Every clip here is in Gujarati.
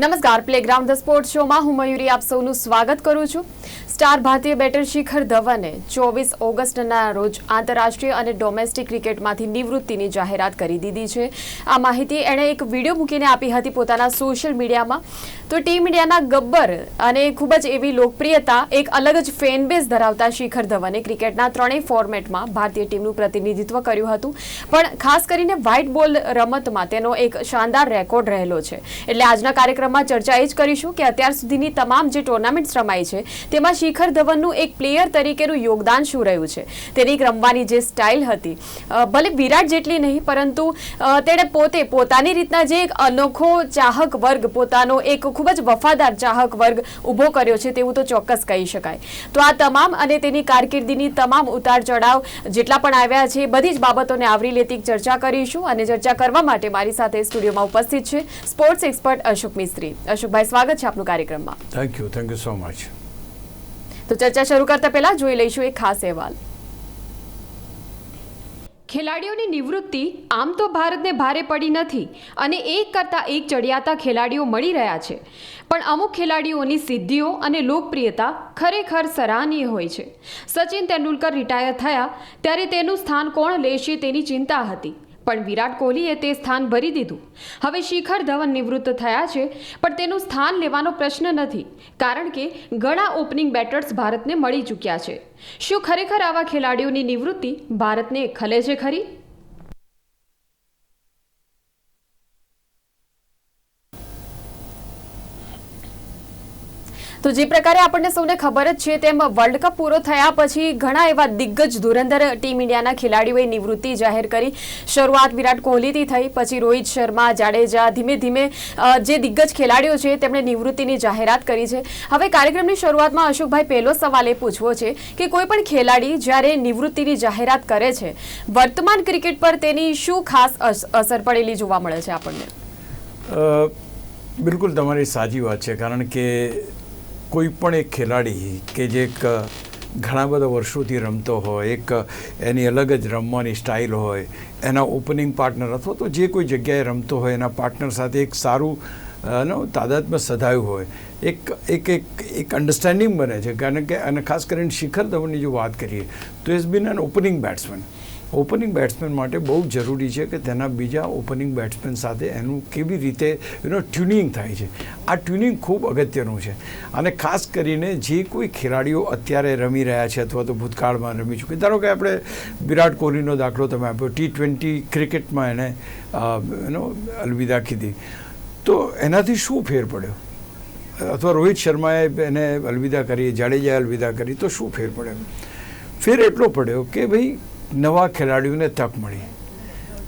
નમસ્કાર પ્લેગ્રાઉન્ડ ધ સ્પોર્ટ શોમાં હું મયુરી આપ સૌનું સ્વાગત કરું છું. સ્ટાર ભારતીય બેટર શિખર ધવને ચોવીસ ઓગસ્ટના રોજ આંતરરાષ્ટ્રીય અને ડોમેસ્ટિક ક્રિકેટમાંથી નિવૃત્તિની જાહેરાત કરી દીધી છે. આ માહિતી એણે એક વીડિયો મૂકીને આપી હતી પોતાના સોશિયલ મીડિયામાં. તો ટીમ ઇન્ડિયાના ગબ્બર અને ખૂબ જ એવી લોકપ્રિયતા એક અલગ જ ફેનબેઝ ધરાવતા શિખર ધવને ક્રિકેટના ત્રણેય ફોર્મેટમાં ભારતીય ટીમનું પ્રતિનિધિત્વ કર્યું હતું. પણ ખાસ કરીને વ્હાઇટ બોલ રમતમાં તેનો એક શાનદાર રેકોર્ડ રહેલો છે. એટલે આજના કાર્યક્રમમાં ચર્ચા એ જ કરીશું કે અત્યાર સુધીની તમામ જે ટુર્નામેન્ટ્સ રમાઈ છે તેમાં શિખર ધવનનું એક પ્લેયર તરીકેનું યોગદાન શું રહ્યું છે? તેની રમવાની જે સ્ટાઇલ હતી ભલે વિરાટ જેટલી નહીં, પરંતુ તેણે પોતે પોતાની રીતના જે એક અનોખો ચાહક વર્ગ, પોતાનો એક ખૂબ જ વફાદાર ચાહક વર્ગ ઊભો કર્યો છે તેવું તો ચોક્કસ કહી શકાય. તો આ તમામ અને તેની કારકિર્દીની તમામ ઉતાર ચઢાવ જેટલા પણ આવ્યા છે, બધી જ બાબતોને આવરી લેતી ચર્ચા કરીશું અને ચર્ચા કરવા માટે મારી સાથે સ્ટુડિયોમાં ઉપસ્થિત છે સ્પોર્ટ્સ એક્સપર્ટ અશોક મિસ્ત્રી. અશોકભાઈ, સ્વાગત છે આપનું કાર્યક્રમમાં. Thank you thank you so much તો ચર્ચા શરૂ કરતા પહેલા જોઈ લઈશું એક ખાસ અહેવાલ. ખેલાડીઓની નિવૃત્તિ આમ તો ભારતને ભારે પડી નથી અને એક કરતાં એક ચડિયાતા ખેલાડીઓ મળી રહ્યા છે. પણ અમુક ખેલાડીઓની સિદ્ધિઓ અને લોકપ્રિયતા ખરેખર સરાહનીય હોય છે. સચિન તેંડુલકર રિટાયર થયા ત્યારે તેનું સ્થાન કોણ લેશે તેની ચિંતા હતી. પણ વિરાટ કોહલીએ તે સ્થાન ભરી દીધું. હવે શિખર ધવન નિવૃત્ત થયા છે, પણ તેનું સ્થાન લેવાનો પ્રશ્ન નથી, કારણ કે ઘણા ઓપનિંગ બેટર્સ ભારતને મળી ચૂક્યા છે. શું ખરેખર આવા ખેલાડીઓની નિવૃત્તિ ભારતને ખલે છે ખરી? તો જે પ્રકારે આપણને સૌને ખબર જ છે તેમ વર્લ્ડ કપ પૂરો થયા પછી ઘણા એવા દિગ્ગજ ધુરંધર ટીમ ઇન્ડિયાના ખેલાડીઓએ નિવૃત્તિ જાહેર કરી. શરૂઆત વિરાટ કોહલીથી થઈ, પછી રોહિત શર્મા, જાડેજા ધીમે ધીમે જે દિગ્ગજ ખેલાડીઓ છે તેમણે નિવૃત્તિની જાહેરાત કરી છે. હવે કાર્યક્રમની શરૂઆતમાં અશોકભાઈ પહેલો સવાલ એ પૂછવો છે કે કોઈ પણ ખેલાડી જ્યારે નિવૃત્તિની જાહેરાત કરે છે, વર્તમાન ક્રિકેટ પર તેની શું ખાસ અસ- અસર પડેલી જોવા મળે છે આપણને? બિલકુલ તમારી સાચી વાત છે. કારણ કે કોઈ પણ એક ખેલાડી કે જે એક ઘણા બધા વર્ષોથી રમતો હોય, એક એની અલગ જ રમવાની સ્ટાઇલ હોય, એના ઓપનિંગ પાર્ટનર અથવા તો જે કોઈ જગ્યાએ રમતો હોય, એના પાર્ટનર સાથે એક સારું નો તાદાત્મ્ય સધાયું હોય, એક એક એક એક અન્ડરસ્ટેન્ડિંગ બને છે. કારણ કે, અને ખાસ કરીને શિખર ધવનની જો વાત કરીએ, તો is been an opening batsman opening batsman માટે બહુ જરૂરી છે કે તેના બીજા ઓપનિંગ બેટ્સમેન સાથે એનું કેવી રીતે એનો ટ્યુનિંગ થાય છે. આ ટ્યુનિંગ ખૂબ અગત્યનું છે. અને ખાસ કરીને જે કોઈ ખેલાડીઓ અત્યારે રમી રહ્યા છે અથવા તો ભૂતકાળમાં રમી ચૂકે ધારો કે આપણે વિરાટ કોહલીનો દાખલો તમે આપ્યો ટી ટ્વેન્ટી ક્રિકેટમાં એણે એનો અલવિદા કીધી. તો એનાથી શું ફેર પડ્યો? અથવા રોહિત શર્માએ એને અલવિદા કરી, જાડેજાએ અલવિદા કરી, તો શું ફેર પડ્યો? ફેર એટલો પડ્યો કે ભાઈ નવા ખેલાડીઓને તક મળી.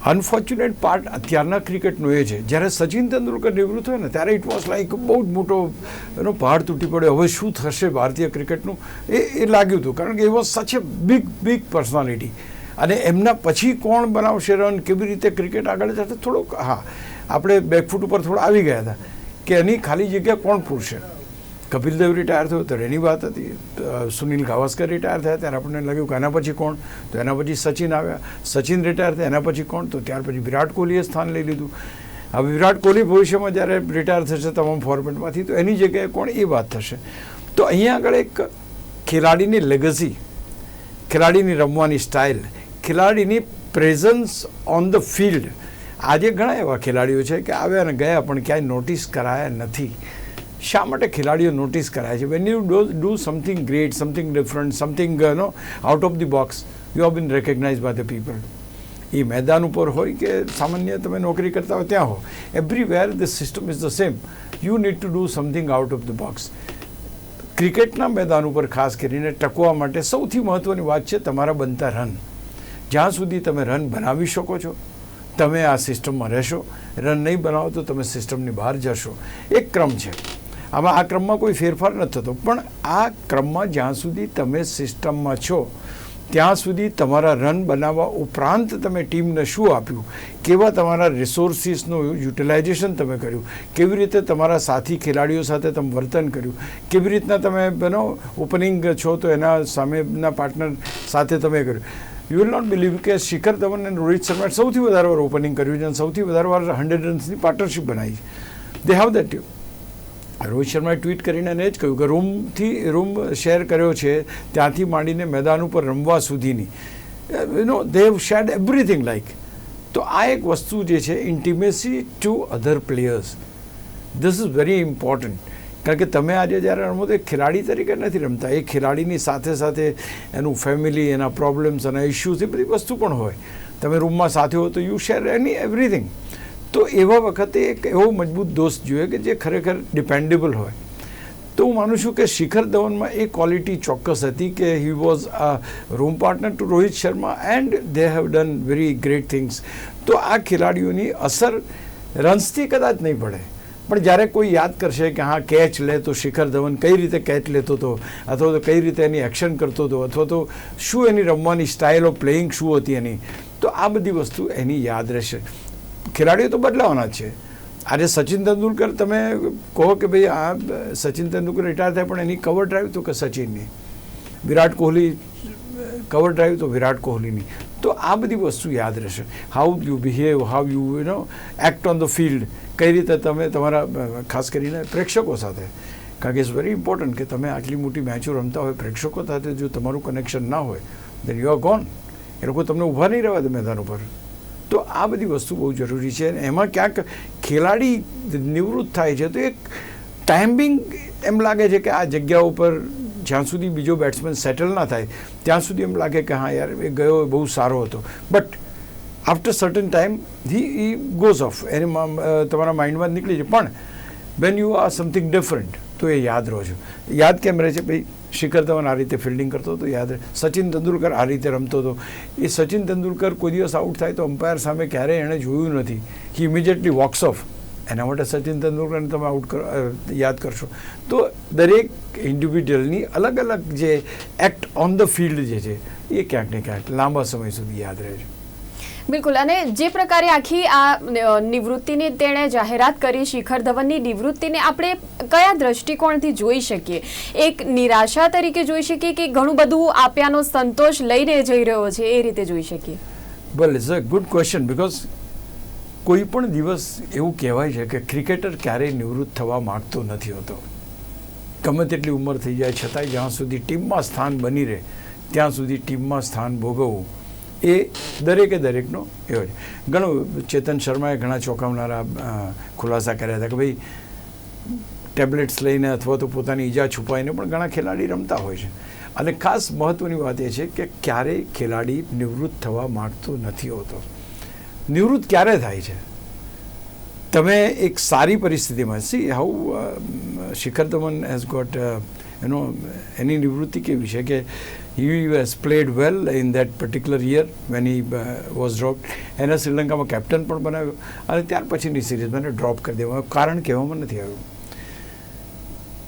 અનફોર્ચ્યુનેટ પાર્ટ અત્યારના ક્રિકેટનો એ છે. જ્યારે સચિન તેંડુલકર નિવૃત્ત હોય ને, ત્યારે ઇટ વોઝ લાઈક બહુ જ મોટો એનો પહાડ તૂટી પડ્યો. હવે શું થશે ભારતીય ક્રિકેટનું? એ એ લાગ્યું હતું, કારણ કે એ વોઝ સચ એ બિગ બિગ પર્સનાલિટી અને એમના પછી કોણ બનાવશે રન કેવી રીતે ક્રિકેટ આગળ જશે, થોડોક, હા, આપણે બેકફૂટ ઉપર થોડા આવી ગયા હતા, કે એની ખાલી જગ્યા કોણ પૂરશે? કપિલ દેવ રિટાયર થયો, તો એની વાત હતી. સુનિલ ગાવસ્કર રિટાયર થયા, ત્યારે આપણને લાગ્યું કે એના પછી કોણ? તો એના પછી સચિન આવ્યા. સચિન રિટાયર થયા, એના પછી કોણ? તો ત્યાર પછી વિરાટ કોહલીએ સ્થાન લઈ લીધું. હવે વિરાટ કોહલી ભવિષ્યમાં જ્યારે રિટાયર થશે તમામ ફોર્મેટમાંથી તો એની જગ્યાએ કોણ? એ વાત થશે. તો અહીંયા આગળ એક ખેલાડીની લેગસી ખેલાડીની રમવાની સ્ટાઇલ ખેલાડીની પ્રેઝન્સ ઓન ધ ફિલ્ડ આજે ઘણા એવા ખેલાડીઓ છે કે આવ્યા અને ગયા, પણ ક્યાંય નોટિસ કરાયા નથી. શા માટે ખેલાડીઓ નોટિસ કરાય છે? When you do do something great something different something no out of the box you have been recognize by the people એ મેદાન ઉપર હોય કે સામાન્ય તમે નોકરી કરતા હોય ત્યાં હો everywhere the system is the same you need to do something out of the box ક્રિકેટના મેદાન ઉપર ખાસ કરીને ટકવા માટે સૌથી મહત્ત્વની વાત છે તમારા બનતા રન જ્યાં સુધી તમે રન બનાવી શકો છો, તમે આ સિસ્ટમમાં રહેશો. રન નહીં બનાવો તો તમે સિસ્ટમની બહાર જશો. એક ક્રમ છે. આમાં આ ક્રમમાં કોઈ ફેરફાર નથી થતો. પણ આ ક્રમમાં જ્યાં સુધી તમે સિસ્ટમમાં છો, ત્યાં સુધી તમારા રન બનાવવા ઉપરાંત તમે ટીમને શું આપ્યું? કેવા તમારા રિસોર્સિસનું યુટિલાઇઝેશન તમે કર્યું? કેવી રીતે તમારા સાથી ખેલાડીઓ સાથે તમે વર્તન કર્યું? કેવી રીતના તમે બનો ઓપનિંગ છો તો એના સામેના પાર્ટનર સાથે તમે કર્યું? યુ વિલ નોટ બિલીવ કે શિખર ધવન અને રોહિત શર્માએ સૌથી વધારે વાર ઓપનિંગ કર્યું છે અને સૌથી વધારે વાર હંડ્રેડ રન્સની પાર્ટનરશિપ બનાવી they have that you Rohit શર્માએ ટ્વીટ કરીને એને જ કહ્યું કે રૂમથી, રૂમ શેર કર્યો છે, ત્યાંથી માંડીને મેદાન ઉપર રમવા સુધીની. You know they shared everything like તો આ એક વસ્તુ જે છે intimacy to other players this is very important કારણ કે તમે આજે જ્યારે રમો તો એક ખેલાડી તરીકે નથી રમતા. એ ખેલાડીની સાથે સાથે એનું ફેમિલી એના પ્રોબ્લેમ્સ અને ઇશ્યુઝ એ બધી વસ્તુ પણ હોય. તમે રૂમમાં સાથે હો તો યુ શેર એની એવરીથિંગ તો એવા વખતે એક એવો મજબૂત દોસ્ત જોઈએ કે જે ખરેખર ડિપેન્ડેબલ હોય. તો હું માનું છું કે શિખર ધવનમાં એ ક્વોલિટી ચોક્કસ હતી કે he was a room partner to Rohit Sharma and they have done very great things તો આ ખેલાડીઓની અસર રન્સથી કદાચ નહીં પડે. પણ જ્યારે કોઈ યાદ કરશે કે હા કેચ લે તો શિખર ધવન કઈ રીતે કેચ લેતો હતો, અથવા તો કઈ રીતે એની એક્શન કરતો હતો, અથવા તો શું એની રમવાની સ્ટાઇલ ઓફ પ્લેઇંગ શું હતી એની, તો આ બધી વસ્તુ એની યાદ રહેશે. ખેલાડીઓ તો બદલાવાના છે. આજે સચિન તેંડુલકર તમે કહો કે ભાઈ આ સચિન તેંડુલકર રિટાયર થાય, પણ એની કવર ડ્રાઈવ તો કે સચિનની? વિરાટ કોહલી કવર ડ્રાઈવ તો વિરાટ કોહલીની. તો આ બધી વસ્તુ યાદ રહેશે. How you behave how you you know act on the field કઈ રીતે તમે તમારા, ખાસ કરીને પ્રેક્ષકો સાથે. કારણ કે ઇટ્સ વેરી ઇમ્પોર્ટન્ટ કે તમે આટલી મોટી મેચો રમતા હોય, પ્રેક્ષકો સાથે જો તમારું કનેક્શન ના હોય દેન યુ આર ગોન એ લોકો તમને ઊભા નહીં રહેવા દે મેદાન ઉપર. તો આ બધી વસ્તુ બહુ જરૂરી છે. એમાં ક્યાંક ખેલાડી નિવૃત્ત થાય છે, તો એક ટાઈમિંગ એમ લાગે છે કે આ જગ્યા ઉપર જ્યાં સુધી બીજો બેટ્સમેન સેટલ ના થાય, ત્યાં સુધી એમ લાગે કે હા યાર, એ ગયો બહુ સારો હતો. But after certain time he E goes off એને તમારા માઇન્ડમાં નીકળી છે પણ when you are something different તો એ યાદ રહો છો. યાદ કેમ રહે છે? ભાઈ, શિખર ધવન આ રીતે ફિલ્ડિંગ કરતો હતો, યાદ રહે. સચિન તેંડુલકર આ રીતે રમતો હતો. એ સચિન તેંડુલકર કોઈ દિવસ આઉટ થાય તો અમ્પાયર સામે ક્યારેય એણે જોયું નથી. કે ઇમિડિયેટલી વોક્સ ઓફ એના માટે સચિન તેંડુલકરને તમે આઉટ કરો યાદ કરશો. તો દરેક ઇન્ડિવિજ્યુઅલની અલગ અલગ જે એક્ટ ઓન ધ ફિલ્ડ જે છે, એ ક્યાંક ને ક્યાંક લાંબા સમય સુધી યાદ રહે છે. બિલકુલ. અને જે પ્રકારે આખી આ નિવૃત્તિની તેણે જાહેરાત કરી, શિખર ધવનની નિવૃત્તિને આપણે કયા દ્રષ્ટિકોણથી જોઈ શકીએ? એક નિરાશા તરીકે જોઈ શકીએ કે ઘણું બધું આપ્યાનો સંતોષ લઈને જઈ રહ્યો છે, એ રીતે જોઈ શકીએ? Well is a good question because કોઈ પણ દિવસ એવું કહેવાય છે કે ક્રિકેટર ક્યારેય નિવૃત્ત થવા માગતો નથી હોતો. ગમે તેટલી ઉંમર થઈ જાય, છતાંય જ્યાં સુધી ટીમમાં સ્થાન બની રહે, ત્યાં સુધી ટીમમાં સ્થાન ભોગવવું એ દરેકે દરેકનો એવો છે. ઘણું ચેતન શર્માએ ઘણા ચોંકાવનારા ખુલાસા કર્યા હતા કે ભાઈ, ટેબ્લેટ્સ લઈને અથવા તો પોતાની ઈજા છુપાઈને પણ ઘણા ખેલાડી રમતા હોય છે. અને ખાસ મહત્ત્વની વાત એ છે કે ક્યારેય ખેલાડી નિવૃત્ત થવા માગતો નથી હોતો. નિવૃત્ત ક્યારે થાય છે? તમે એક સારી પરિસ્થિતિમાં C, how Shikhar Dhawan has got એનો, એની નિવૃત્તિ કેવી છે કે he has played well in that particular year when he was dropped. એને શ્રીલંકામાં કેપ્ટન પણ બનાવ્યો. અને ત્યાર પછીની સિરીઝ મને ડ્રોપ કરી દેવામાં. કારણ કહેવામાં નથી આવ્યું.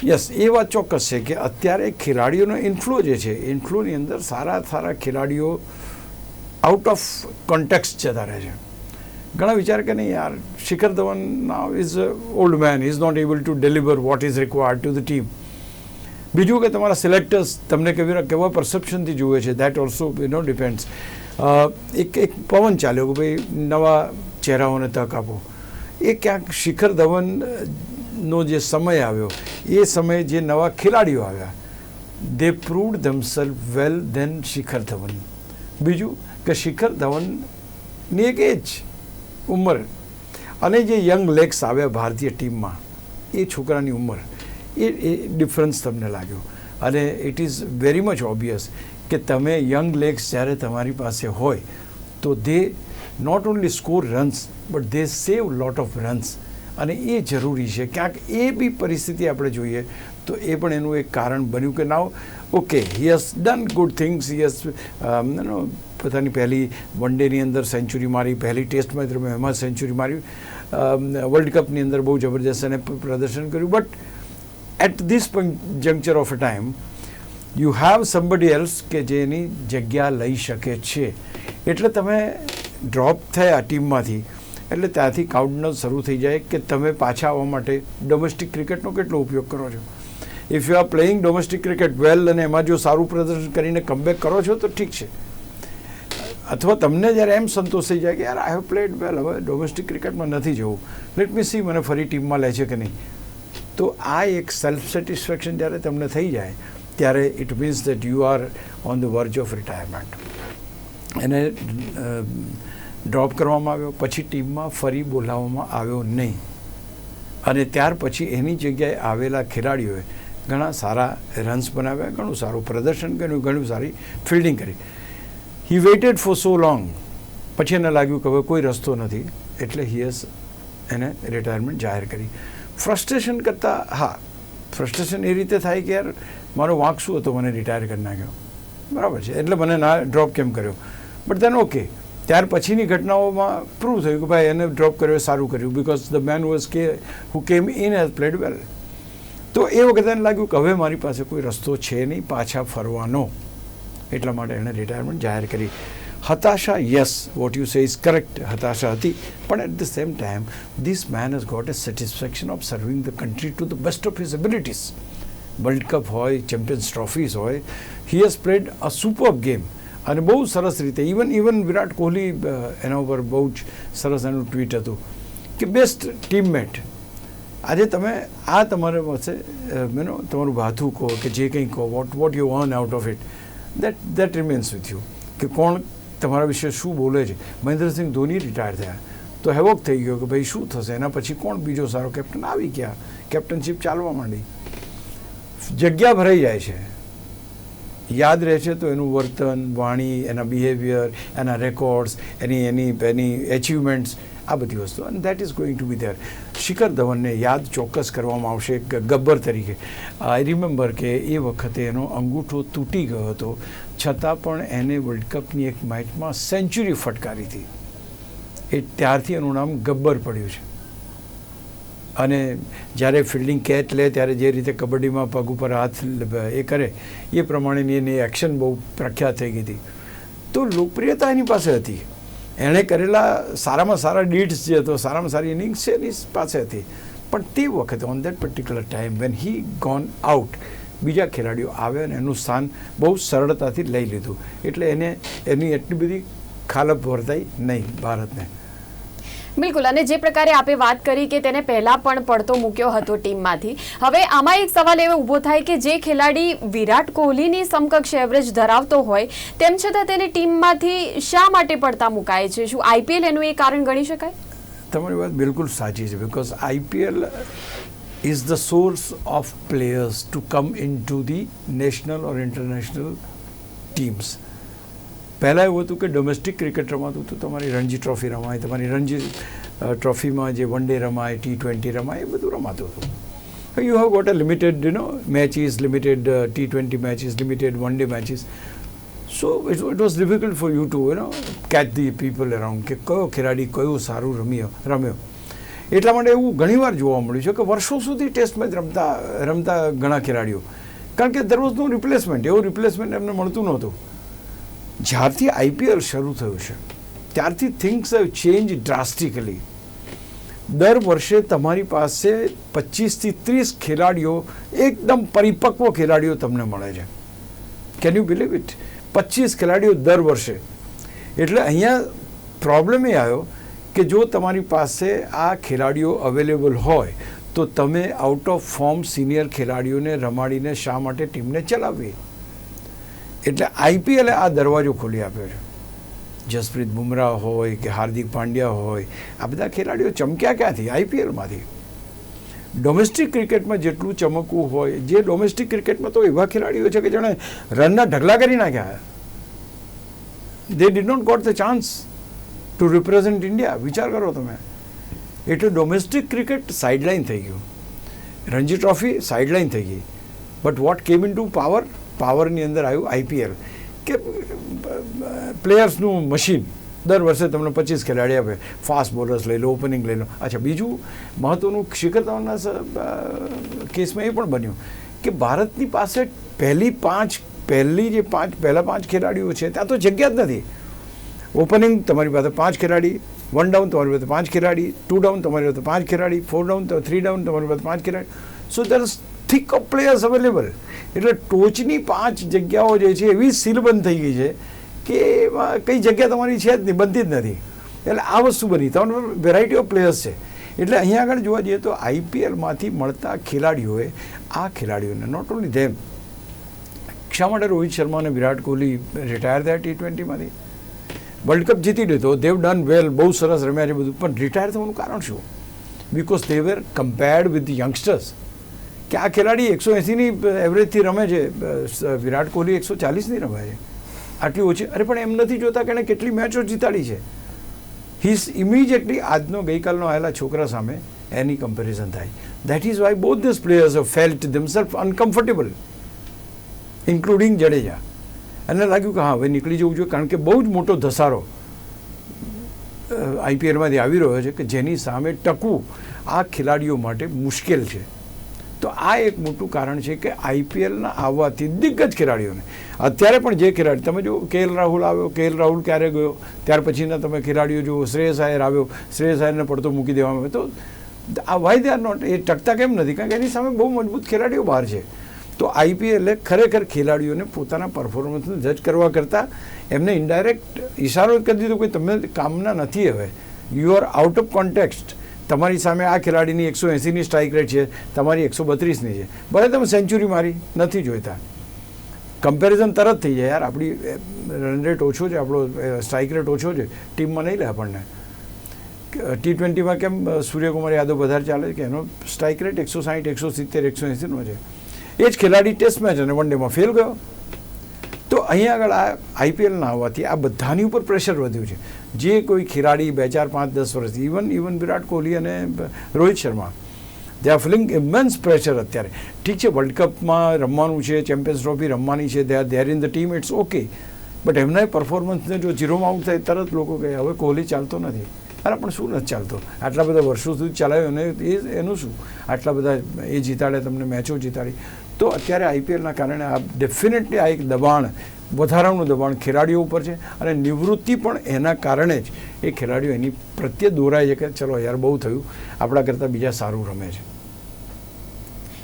યસ એ વાત ચોક્કસ છે કે અત્યારે ખેલાડીઓનો ઇન્ફ્લો જે છે ઇન્ફ્લોની અંદર સારા સારા ખેલાડીઓ આઉટ ઓફ કોન્ટેક્સ જતા રહે છે. ઘણા વિચાર કે નહીં, યાર, Shikhar Dhawan now is old man is not able to deliver what is required to the team બીજું કે તમારા સિલેક્ટર્સ તમને કેવી કેવા પરસેપ્શનથી જુએ છે? That also you know depends એક એક પવન ચાલ્યો કે ભાઈ નવા ચહેરાઓને તક આપો. એ ક્યાંક શિખર ધવનનો જે સમય આવ્યો, એ સમયે જે નવા ખેલાડીઓ આવ્યા દે પ્રૂવડ ધમસેલ્ફ વેલ ધેન શિખર ધવન. બીજું કે શિખર ધવનની એક એજ ઉંમર. અને જે યંગ લેગ્સ આવ્યા ભારતીય ટીમમાં, એ છોકરાની ઉંમર. એ એ ડિફરન્સ તમને લાગ્યો. અને it is very much obvious કે તમે યંગ લેગ્સ જ્યારે તમારી પાસે હોય, તો they not only score runs but they save lot of runs અને એ જરૂરી છે. ક્યાંક એ બી પરિસ્થિતિ આપણે જોઈએ, તો એ પણ એનું એક કારણ બન્યું કે now okay he has done good things he has પોતાની પહેલી વન ડેની અંદર સેન્ચુરી મારી, પહેલી ટેસ્ટ મેચ રમ્યો, એમાં સેન્ચુરી મારી વર્લ્ડ કપની અંદર બહુ જબરજસ્ત એને પ્રદર્શન કર્યું. But at this juncture of a time you have somebody else કે જે એની જગ્યા લઈ શકે છે. એટલે તમે ડ્રોપ થયા ટીમમાંથી એટલે ત્યાંથી કાઉન્ટડાઉન શરૂ થઈ જાય કે તમે પાછા આવવા માટે ડોમેસ્ટિક ક્રિકેટનો કેટલો ઉપયોગ કરો છો. If you are playing domestic cricket well અને એમાં જો સારું પ્રદર્શન કરીને કમબેક કરો છો, તો ઠીક છે. અથવા તમને જ્યારે એમ સંતોષ થઈ જાય કે યાર આઈ હેવ પ્લેડ વેલ હવે ડોમેસ્ટિક ક્રિકેટમાં નથી જવું. લેટ મી સી મને ફરી ટીમમાં લે છે કે નહીં. તો આ એક સેલ્ફ સેટિસ્ફેક્શન જ્યારે તમને થઈ જાય, ત્યારે it means that you are on the verge of retirement એને ડ્રોપ કરવામાં આવ્યો, પછી ટીમમાં ફરી બોલાવવામાં આવ્યો નહીં. અને ત્યાર પછી એની જગ્યાએ આવેલા ખેલાડીઓએ ઘણા સારા રન્સ બનાવ્યા, ઘણું સારું પ્રદર્શન કર્યું, ઘણું સારી ફિલ્ડિંગ કરી. He waited for so long પછી એને લાગ્યું કે હવે કોઈ રસ્તો નથી, એટલે હી હેઝ એને રિટાયરમેન્ટ જાહેર કરી. ફ્રસ્ટ્રેશન કરતાં, હા ફ્રસ્ટ્રેશન એ રીતે થાય કે યાર, મારો વાંક શું હતો? મને રિટાયર કરી નાખ્યો. બરાબર છે. એટલે મને ના ડ્રોપ કેમ કર્યો? બટ દેન ઓકે ત્યાર પછીની ઘટનાઓમાં પ્રૂવ થયું કે ભાઈ, એને ડ્રોપ કર્યો સારું કર્યું. બિકોઝ ધ મેન વોઝ કે હુ કેમ ઇન હેઝ પ્લેડ વેલ તો એ વખતે એને લાગ્યું કે હવે મારી પાસે કોઈ રસ્તો છે નહીં, પાછા ફરવાનો. એટલા માટે એણે રિટાયરમેન્ટ જાહેર કરી. હતાશા yes what you say is correct હતાશા હતી પણ at the same time this man has got a satisfaction of serving the country to the best of his abilities world cup હોય ચેમ્પિયન્સ ટ્રોફીઝ હોય he has played a super game અને બહુ સરસ રીતે ઇવન ઇવન વિરાટ કોહલી એના ઉપર બહુ જ સરસ એનું ટ્વીટ હતું કે બેસ્ટ ટીમમેટ આજે તમે આ તમારે પાસે મેનો તમારું ભાથું કહો કે જે કંઈ કહો what what you earn out of it that that remains with you કે કોણ તમારા વિશે શું બોલે છે? મહેન્દ્રસિંહ ધોની રિટાયર થયા. તો હેવોક થઈ ગયો કે ભાઈ શું થશે? એના પછી કોણ બીજો સારો કેપ્ટન આવી ગયા? કેપ્ટનશીપ ચાલવા માંડી. જગ્યા ભરાઈ જાય છે. યાદ રહે છે તો એનું વર્તન, વાણી, એના બિહેવિયર એના રેકોર્ડ્સ એની એની એની એચિવમેન્ટ્સ આ બધી વસ્તુ. અને that is going to be there Shikhar ધવનને યાદ ચોક્કસ કરવામાં આવશે ગબ્બર તરીકે. આઈ રિમેમ્બર કે એ વખતે એનો અંગૂઠો તૂટી ગયો હતો, છતાં પણ એને વર્લ્ડ કપની એક મેચમાં સેન્ચુરી ફટકારી હતી. એ ત્યારથી એનું નામ ગબ્બર પડ્યું છે. અને જ્યારે ફિલ્ડિંગ કેચ લે, ત્યારે જે રીતે કબડ્ડીમાં પગ ઉપર હાથ એ કરે, એ પ્રમાણેની એની એક્શન બહુ પ્રખ્યાત થઈ ગઈ હતી. તો લોકપ્રિયતા એની પાસે હતી. એણે કરેલા સારામાં સારા ડીડ્સ જે હતો, સારામાં સારી ઇનિંગ્સ છે એની પાસે હતી પણ તે વખતે on that particular time when he gone out બીજા ખેલાડીઓ આવ્યા અને એનું સ્થાન બહુ સરળતાથી લઈ લીધું. એટલે એને એની એટલી બધી ખાલપ વર્તાઈ નહીં, ભારતને. બિલકુલ, અને જે પ્રકારે આપે વાત કરી કે તેને પહેલા પણ પડતો મૂક્યો હતો ટીમમાંથી. હવે આમાં એક સવાલ એવો ઊભો થાય કે જે ખેલાડી વિરાટ કોહલીની સમકક્ષ એવરેજ ધરાવતો હોય, તેમ છતાં તેને ટીમમાંથી શા માટે પડતા મુકાય છે? શું આઈપીએલ એનું એ કારણ ગણી શકાય? તમારી વાત બિલકુલ સાચી છે because IPL is the source of players to come in to the national or international teams પહેલાં એવું હતું કે ડોમેસ્ટિક ક્રિકેટ રમાતું હતું, તમારી રણજી ટ્રોફી રમાય, તમારી રણજી ટ્રોફીમાં જે વન ડે રમાય ટી ટ્વેન્ટી રમાય, એ બધું રમાતું હતું. You have got a limited you know matches limited T twenty matches limited one day matches so it it was difficult for you to you know catch the people around કે કયો ખેલાડી કયું સારું રમ્યો રમ્યો. એટલા માટે એવું ઘણીવાર જોવા મળ્યું છે કે વર્ષો સુધી ટેસ્ટ મેચ રમતા રમતા ઘણા ખેલાડીઓ. કારણ કે દર વોઝ રિપ્લેસમેન્ટ એવું રિપ્લેસમેન્ટ એમને મળતું નહોતું. જ્યારથી આઈપીએલ શરૂ થયું છે, ત્યારથી થિંગ્સ હેવ ચેન્જ ડ્રાસ્ટિકલી દર વર્ષે તમારી પાસે પચીસથી ત્રીસ ખેલાડીઓ, એકદમ પરિપક્વ ખેલાડીઓ તમને મળે છે. કેન યુ બિલીવ ઇટ પચીસ ખેલાડીઓ દર વર્ષે. એટલે અહીંયા પ્રોબ્લેમ એ આવ્યો કે જો તમારી પાસે આ ખેલાડીઓ અવેલેબલ હોય, તો તમે આઉટ ઓફ ફોર્મ સિનિયર ખેલાડીઓને રમાડીને શા માટે ટીમને ચલાવવી એટલે આઈપીએલે આ દરવાજો ખોલી આપ્યો છે. જસપ્રીત બુમરાહ હોય કે હાર્દિક પાંડ્યા હોય, આ બધા ખેલાડીઓ ચમક્યા ક્યાંથી? આઈપીએલમાંથી. ડોમેસ્ટિક ક્રિકેટમાં જેટલું ચમકવું હોય, જે ડોમેસ્ટિક ક્રિકેટમાં તો એવા ખેલાડીઓ છે કે જેણે રનના ઢગલા કરી નાખ્યા they did not got the chance to represent India વિચાર કરો તમે. એટલે ડોમેસ્ટિક ક્રિકેટ સાઇડલાઇન થઈ ગયું. રણજી ટ્રોફી સાઇડલાઇન થઈ ગઈ. But what came in to power પાવરની અંદર આવ્યું આઈપીએલ કે, પ્લેયર્સનું મશીન. દર વર્ષે તમને પચીસ ખેલાડી આપે. ફાસ્ટ બોલર્સ લઈ લો, ઓપનિંગ લઈ લો. અચ્છા, બીજું મહત્ત્વનું શિખર ધવનના કેસમાં એ પણ બન્યું કે ભારતની પાસે પહેલી પાંચ, પહેલી જે પાંચ, પહેલાં પાંચ ખેલાડીઓ છે, ત્યાં તો જગ્યા જ નથી. ઓપનિંગ તમારી પાસે પાંચ ખેલાડી, વન ડાઉન તમારી પાસે પાંચ ખેલાડી, ટુ ડાઉન તમારી પાસે પાંચ ખેલાડી, ફોર ડાઉન, થ્રી ડાઉન તમારી પાસે પાંચ ખેલાડી. So there thick of players available એટલે ટોચની પાંચ જગ્યાઓ જે છે એવી સીલબંધ થઈ ગઈ છે કે એમાં કઈ જગ્યા તમારી છે જ નહીં, બનતી જ નથી. એટલે આ વસ્તુ બની. તમારી વેરાયટી ઓફ પ્લેયર્સ છે. એટલે અહીંયા આગળ જોવા જઈએ તો આઈપીએલમાંથી મળતા ખેલાડીઓએ આ ખેલાડીઓને નોટ ઓનલી ધેમ શા માટે રોહિત શર્મા અને વિરાટ કોહલી રિટાયર થયા ટી ટ્વેન્ટીમાંથી વર્લ્ડ કપ જીતી લીધો દેવ ડન વેલ બહુ સરસ રમ્યા છે બધું. પણ રિટાયર થવાનું કારણ શું? Because they were compared with youngsters કે આ ખેલાડી એકસો એંસીની એવરેજથી રમે છે. વિરાટ કોહલી એકસો ચાલીસની રમે છે. આટલી ઓછી, અરે પણ એમ નથી જોતા કે એણે કેટલી મેચો જીતાડી છે. હિઝ ઇમિડિયેટલી આજનો ગઈકાલનો આવેલા છોકરા સામે એની કમ્પેરિઝન થાય. That is why both this players felt themself uncomfortable including Jadeja. એને લાગ્યું કે હા, હવે નીકળી જવું જોઈએ, કારણ કે બહુ જ મોટો ધસારો આઈપીએલમાંથી આવી રહ્યો છે કે જેની સામે ટકવું આ ખેલાડીઓ માટે મુશ્કેલ છે. તો આ એક મોટું કારણ છે કે આઈપીએલના આવવાથી દિગ્ગજ ખેલાડીઓને. અત્યારે પણ જે ખેલાડી, તમે જો કે રાહુલ આવ્યો કે રાહુલ ક્યારે ગયો? ત્યાર પછીના તમે ખેલાડીઓ જુઓ, શ્રેયસ આયર આવ્યો, શ્રેયસ આયરને પડતો મૂકી દેવામાં આવ્યો. તો આ વાય દે આર નોટ એ ટકતા કેમ નથી? કારણ કે એની સામે બહુ મજબૂત ખેલાડીઓ બહાર છે. તો આઈપીએલે ખરેખર ખેલાડીઓને પોતાના પરફોર્મન્સને જજ કરવા કરતાં એમને ઇન્ડાયરેક્ટ ઇશારો જ કરી દીધો કે તમે કામના નથી હવે. You are out of context તમારી સામે આ ખેલાડીની એકસો એંસીની સ્ટ્રાઇક રેટ છે, તમારી એકસો બત્રીસની છે. ભલે તમે સેન્ચુરી મારી, નથી જોઈતા. કમ્પેરિઝન તરત થઈ જાય યાર. આપણી રન રેટ ઓછો છે, આપણો સ્ટ્રાઇક રેટ ઓછો છે. ટીમમાં નહીં લે આપણને. ટી ટ્વેન્ટીમાં કેમ સૂર્યકુમાર યાદવ વધારે ચાલે છે કે એનો સ્ટ્રાઇક રેટ એકસો સાઠ એકસો સિત્તેર, એકસો એંસીનો છે. એ જ ખેલાડી ટેસ્ટ મેચ અને વન ડેમાં ફેલ ગયો. તો અહીંયા આગળ આ આઈપીએલના આવવાથી આ બધાની ઉપર પ્રેશર વધ્યું છે. જે કોઈ ખેલાડી બે ચાર પાંચ દસ વર્ષ ઇવન ઇવન વિરાટ કોહલી અને Rohit Sharma. They are feeling immense pressure અત્યારે. ઠીક છે વર્લ્ડ કપમાં રમવાનું છે ચેમ્પિયન્સ ટ્રોફી રમવાની છે they are there in the team it's okay but એમના પરફોર્મન્સને જો ઝીરોમાં આઉટ થાય, તરત લોકો કહે, હવે કોહલી ચાલતો નથી. અરે, પણ શું નથી ચાલતો? આટલા બધા વર્ષો સુધી ચલાવ્યો અને એ, એનું શું? આટલા બધા એ જીતાડે, તમને મેચો જીતાડી. તો અત્યારે આઈપીએલના કારણે આ ડેફિનેટલી આ એક દબાણ, વધારાનું દબાણ ખેલાડીઓ ઉપર છે અને નિવૃત્તિ પણ એના કારણે જ એ ખેલાડીઓ એની પ્રત્યે દોરાય છે કે ચલો યાર બહુ થયું, આપણા કરતાં બીજા સારું રમે છે.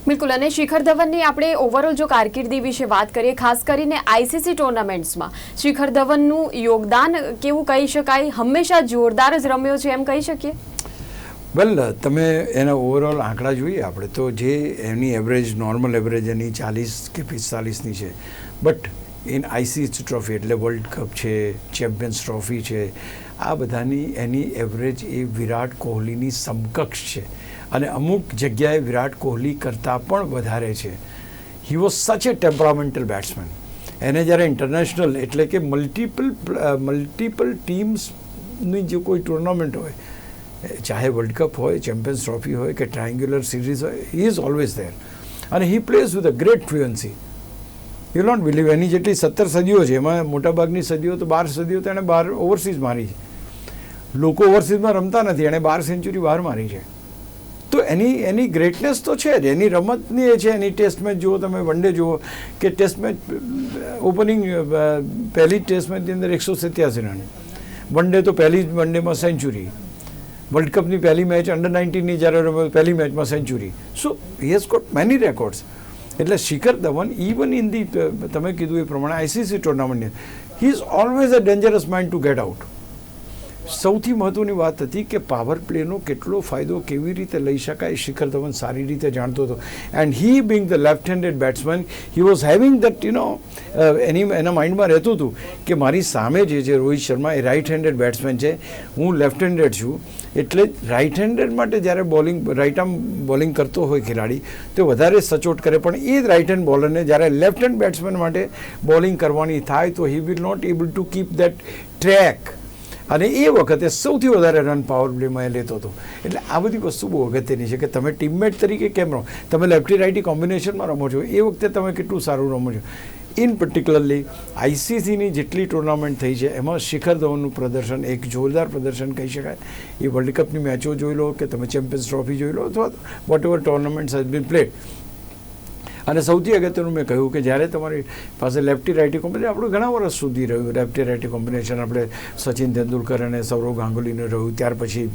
બિલકુલ, અને શિખર ધવનની આપણે ઓવરઓલ જો કારકિર્દી વિશે વાત કરીએ, ખાસ કરીને આઈસીસી ટુર્નામેન્ટ્સમાં શિખર ધવનનું યોગદાન કેવું કહી શકાય? હંમેશા જોરદાર જ રમ્યો છે એમ કહી શકીએ? વેલ તમે એના ઓવરઓલ આંકડા જોઈએ. આપણે તો જે એની એવરેજ નોર્મલ એવરેજ એની ચાલીસ કે પિસ્તાલીસની છે. બટ ઇન આઈસીસી ટ્રોફી એટલે વર્લ્ડ કપ છે ચેમ્પિયન્સ ટ્રોફી છે, આ બધાની એની એવરેજ એ વિરાટ કોહલીની સમકક્ષ છે. અને અમુક જગ્યાએ વિરાટ કોહલી કરતાં પણ વધારે છે. હી વોઝ સચ એ ટેમ્પરામેન્ટલ બેટ્સમેન એને જ્યારે ઇન્ટરનેશનલ એટલે કે મલ્ટિપલ મલ્ટિપલ ટીમ્સની જે કોઈ ટુર્નામેન્ટ હોય ચાહે વર્લ્ડ કપ હોય ચેમ્પિયન્સ ટ્રોફી હોય કે ટ્રાયંગ્યુલર સિરીઝ હોય હી ઇઝ ઓલવેઝ ધેર અને he plays with a great fluency you not believe એની જેટલી સત્તર સદીઓ છે, એમાં મોટાભાગની સદીઓ તો બાર સદીઓ તો એણે બાર ઓવરસીઝ મારી છે. લોકો ઓવરસીઝમાં રમતા નથી, એણે બાર સેન્ચુરી બહાર મારી છે. તો એની એની ગ્રેટનેસ તો છે જ, એની રમતની એ છે, એની ટેસ્ટ મેચ જુઓ તમે વન ડે જુઓ, કે ટેસ્ટ મેચ ઓપનિંગ પહેલી ટેસ્ટ મેચની અંદર એકસો સત્યાસી રન. વન ડે તો પહેલી જ વન ડેમાં સેન્ચુરી વર્લ્ડ કપની પહેલી મેચ અંડર નાઇન્ટીનની જ્યારે રમ્યો પહેલી મેચમાં century so he has got many records એટલે Shikhar Dhawan even in the તમે કીધું એ પ્રમાણે ICC ટુર્નામેન્ટની he is always a dangerous mind to get out સૌથી મહત્ત્વની વાત હતી કે પાવર પ્લેનો કેટલો ફાયદો કેવી રીતે લઈ શકાય શિખર ધવન સારી રીતે જાણતો હતો. And he being the left handed batsman he was having that you know એની, એના માઇન્ડમાં રહેતું હતું કે મારી સામે જે છે રોહિત શર્મા એ રાઇટ હેન્ડેડ બેટ્સમેન છે, હું લેફ્ટ હેન્ડેડ છું એટલે રાઇટ હેન્ડેડ માટે જ્યારે બોલિંગ રાઇટ આર્મ બોલિંગ કરતો હોય ખેલાડી, તો વધારે સચોટ કરે. પણ એ જ રાઇટ હેન્ડ બોલરને જ્યારે લેફ્ટ હેન્ડ બેટ્સમેન માટે બોલિંગ કરવાની થાય, તો he will not able to keep that track અને એ વખતે સૌથી વધારે રન પાવર પ્લેમાં એ લેતો હતો. એટલે આ બધી વસ્તુ બહુ અગત્યની છે કે તમે ટીમમેટ તરીકે કેમ રહો? તમે લેફ્ટી રાઇટી કોમ્બિનેશનમાં રમો છો. એ વખતે તમે કેટલું સારું રમો છો? ઇન પર્ટિક્યુલરલી આઈસીસીની જેટલી ટુર્નામેન્ટ થઈ છે, એમાં શિખર ધવનનું પ્રદર્શન, એક જોરદાર પ્રદર્શન કહી શકાય. એ વર્લ્ડ કપની મેચો જોઈ લો કે તમે ચેમ્પિયન્સ ટ્રોફી જોઈ લો અથવા whatever tournaments has been played અને સૌથી અગત્યનું મેં કહ્યું કે જ્યારે તમારી પાસે લેફ્ટી રાઇટી કોમ્બિનેશન આપણું ઘણા વર્ષ સુધી રહ્યું. લેફ્ટી રાઇટી કોમ્બિનેશન આપણે સચિન તેંડુલકર અને સૌરવ ગાંગુલીનું રહ્યું. ત્યાર પછી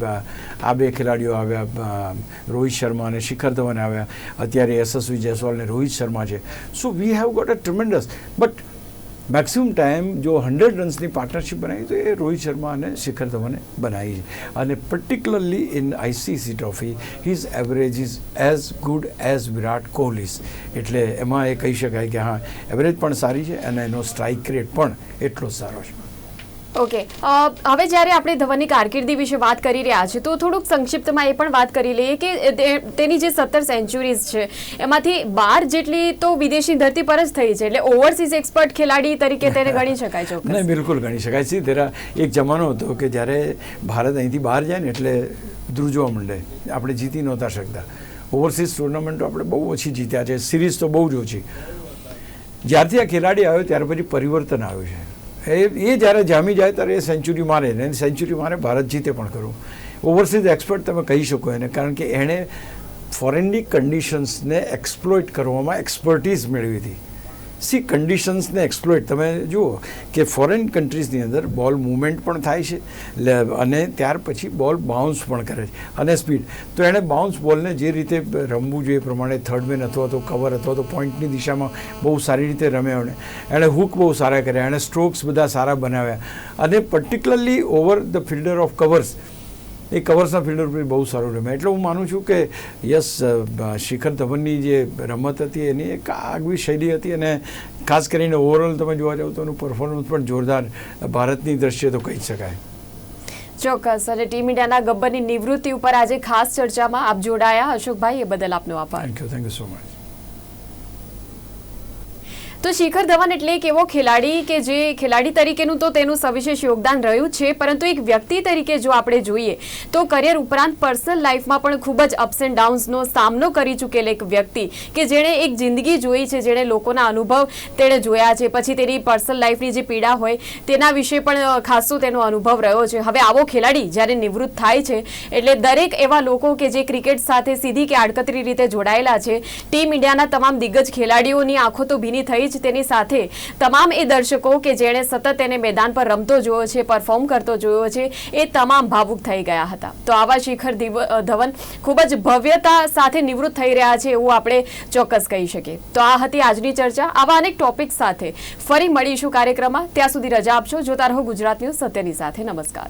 આ બે ખેલાડીઓ આવ્યા. રોહિત શર્મા અને શિખર ધવન આવ્યા. અત્યારે યશસ્વી જયસ્વાલ અને રોહિત શર્મા છે. So we have got a tremendous but maximum time જો હંડ્રેડ રન્સની પાર્ટનરશિપ બનાવી, તો એ રોહિત શર્મા અને શિખર ધવને બનાવી છે. અને particularly in ICC trophy his average is as good as Virat Kohli's એટલે એમાં એ કહી શકાય કે, હા એવરેજ પણ સારી છે અને એનો સ્ટ્રાઇક રેટ પણ એટલો સારો છે. ઓકે હવે જ્યારે આપણે ધવનની કારકિર્દી વિશે વાત કરી રહ્યા છીએ તો થોડુંક સંક્ષિપ્તમાં એ પણ વાત કરી લઈએ કે તેની જે સત્તર સેન્ચુરીઝ છે એમાંથી બાર જેટલી તો વિદેશી ધરતી પર જ થઈ છે. એટલે ઓવરસીઝ એક્સપર્ટ ખેલાડી તરીકે તેને ગણી શકાય નહીં બિલકુલ ગણી શકાય. છે તેરા એક જમાનો હતો કે જ્યારે ભારત અહીંથી બહાર જાય ને એટલે ધ્રુજવા માંડે. આપણે જીતી નહોતા શકતા. ઓવરસીઝ ટુર્નામેન્ટો આપણે બહુ ઓછી જીત્યા છે. સિરીઝ તો બહુ જ ઓછી. જ્યારથી આ ખેલાડી આવ્યો ત્યાર પછી પરિવર્તન આવ્યું છે. એ એ જ્યારે જામી જાય ત્યારે એ સેન્ચુરી મારે ને સેન્ચુરી મારે ભારત જીતે પણ ખરું. ઓવરસીઝ એક્સપર્ટ તમે કહી શકો એને, કારણ કે એણે ફોરેનની કન્ડિશન્સને એક્સપ્લોઇટ કરવામાં એક્સપર્ટીઝ મેળવી હતી. સી કન્ડિશન્સને એક્સપ્લોઇટ તમે જુઓ કે ફોરેન કન્ટ્રીઝની અંદર બોલ મૂવમેન્ટ પણ થાય છે અને ત્યાર પછી બોલ બાઉન્સ પણ કરે છે, અને સ્પીડ તો એણે બાઉન્સ બોલને જે રીતે રમવું જોઈએ પ્રમાણે થર્ડ મેન અથવા તો કવર અથવા તો પોઈન્ટની દિશામાં બહુ સારી રીતે રમ્યા એણે. એણે હુક બહુ સારા કર્યા, એણે સ્ટ્રોક્સ બધા સારા બનાવ્યા. અને particularly over the fielder of covers એ કવર્સના ફિલ્ડર પર બહુ સારું રમ્યા. એટલે હું માનું છું કે યસ શિખર ધવનની જે રમત હતી એની એક આગવી શૈલી હતી અને ખાસ કરીને ઓવરઓલ તમે જોવા જાવ તો એનું પરફોર્મન્સ પણ જોરદાર ભારતની દ્રશ્ય તો કહી શકાય. ચોક્કસ. અને ટીમ ઇન્ડિયાના ગબ્બરની નિવૃત્તિ ઉપર આજે ખાસ ચર્ચામાં આપ જોડાયા. અશોકભાઈ એ બદલ આપનો આભાર. Thank you thank you so much તો શિખર ધવન એટલે એક એવો ખેલાડી કે જે ખેલાડી તરીકેનું તો તેનું સવિશેષ યોગદાન રહ્યું છે, પરંતુ એક વ્યક્તિ તરીકે જો આપણે જોઈએ તો કરિયર ઉપરાંત પર્સનલ લાઈફમાં પણ ખૂબ જ અપ્સ એન્ડ ડાઉન્સનો સામનો કરી ચૂકેલ એક વ્યક્તિ કે જેણે એક જિંદગી જોઈ છે, જેણે લોકોના અનુભવ તેણે જોયા છે. પછી તેની પર્સનલ લાઈફની જે પીડા હોય તેના વિશે પણ ખાસો તેનો અનુભવ રહ્યો છે. હવે આવો ખેલાડી જ્યારે નિવૃત્ત થાય છે, એટલે દરેક એવા લોકો કે જે ક્રિકેટ સાથે સીધી કે આડકતરી રીતે જોડાયેલા છે ટીમ ઇન્ડિયાના તમામ દિગ્ગજ ખેલાડીઓની આંખો તો ભીની થઈ તેની સાથે. તમામ એ દર્શકો કે જેણે સતત તેને મેદાન પર રમતો જોયો છે, પરફોર્મ કરતો જોયો છે, એ તમામ ભાવુક થઈ ગયા હતા. તો આવા શિખર ધવન ખૂબ જ ભવ્યતા સાથે નિવૃત્ત થઈ રહ્યા છે એવું આપણે ચોક્કસ કહી શકીએ. તો આ હતી આજની ચર્ચા. આવા અનેક ટોપિક સાથે ફરી મળીશું કાર્યક્રમમાં. ત્યાં સુધી રજા આપશો. જોતા રહો ગુજરાત ન્યૂઝ સત્યની સાથે. નમસ્કાર.